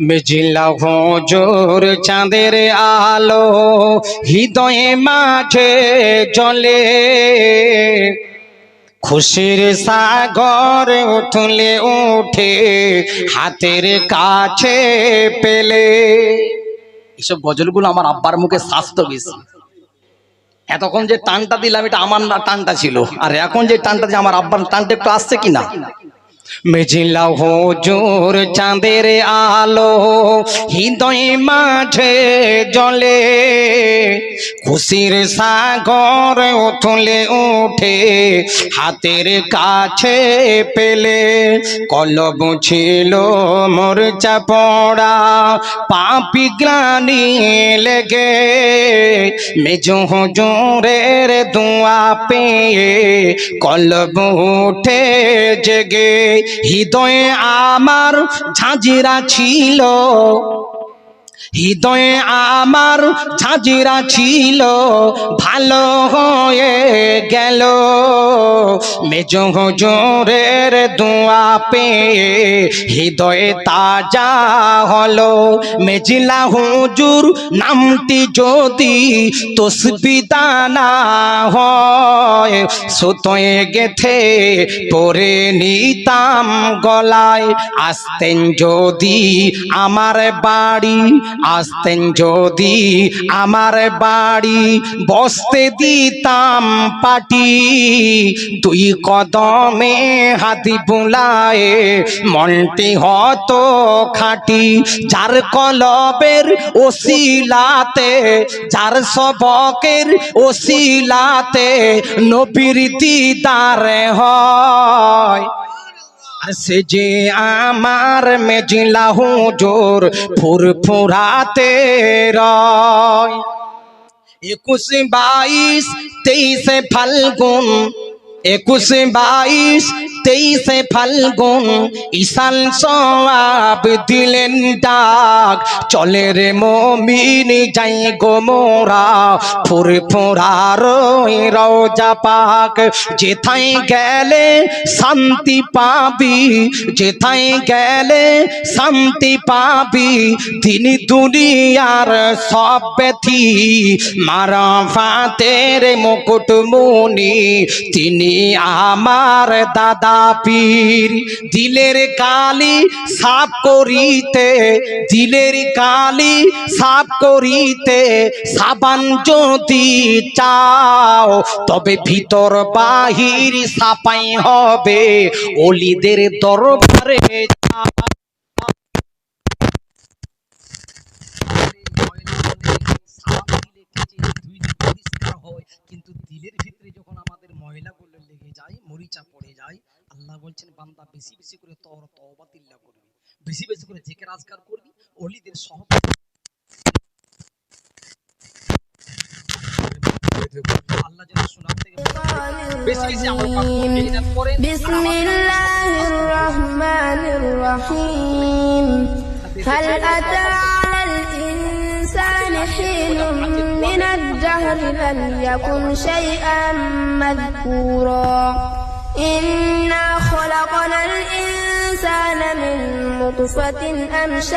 মেজিলা হুজুর চাঁদের আলো, হৃদয়ে মাঝে জলে খুশির সাগর উঠলে উঠে, হাতের কাছে পেলে। এসব গজলগুলো আমার আব্বার মুখে স্বাস্থ্য বেশি। এতক্ষণ যে টানটা দিলাম, এটা আমার টানটা ছিল। আর এখন যে টানটা আমার আব্বার টানটা একটু আসছে কি না মেজিলা হুজুর চাঁদের আলো হৃদয় মাঝে জলে খুশির সাগর উঠলে উঠে হাতের কাছে পেলে, কলব ছিল মোরচা পড়া, পাপি গ্লানি লেগে। মেজ হুজুরের দোয়া পেয়ে কলব উঠে জেগে। হৃদয়ে আমার ঝাঁজিরা ছিল হৃদয়ে আমার ঝাঁঝিরা ছিল, ভালো হয়ে গেল। মেজ হুজুরের দোয়া পেয়ে হৃদয়ে তাজা হলো। মেজিলা হুজুর নামটি যদি তসবিদানা হয়, সুতোয় গেথে পরে নিতাম গলায়। আসতেন যদি আমার বাড়ি আসতেন যদি আমার বাড়ি বসতে দিতাম পাটি। দুই কদমে হাতি বুলায় মনটি হতো খাটি। যার কলবের ওসিলাতে, যার সবকের ওসিলাতে নবীর দিদার হয়। সে যে আমার মেজিলা হুজুর ফুরফুরাতে রয়। একুশ বাইশ তেইশে ফাল্গুন একুশ বাইশ তেইশে ফাল্গুন ঈশান সবাব দিলেন ডাক। চলে রে মমিন, যাই গো মোরা, ফুর ফোরার রওজা পাক। যেথায় গেলে শান্তি পাবি, যেথায় গেলে শান্তি পাবি তিনি দুনিয়ার সব ব্যথি। মারা ফাতের মুকুট মুনি তিনি আমার দাদা। পীর দিলের কালি সাফ করিতে, দিলের কালি সাফ করিতে সাবান যদি চাও, তবে ভিতর বাহির সাপাই হবে, অলিদের দরবারে কিন্তু দিলের ভিতরে আল্লাহ বলছেন বান্দা বেশি বেশি করে তর তওবা তিল্লা করবি বেশি বেশি করে জিকির আজকার করবি অলিদের সহ আল্লাহ যেন শোনার থেকে বেশি বেশি আমল পাক করবি এটার পরে بسم الله الرحمن الرحيم هل أتى على الإنسان حين من الدهر لم يكن شيئا مذكورا إنا خلقنا الإنسان من نطفة أمشاج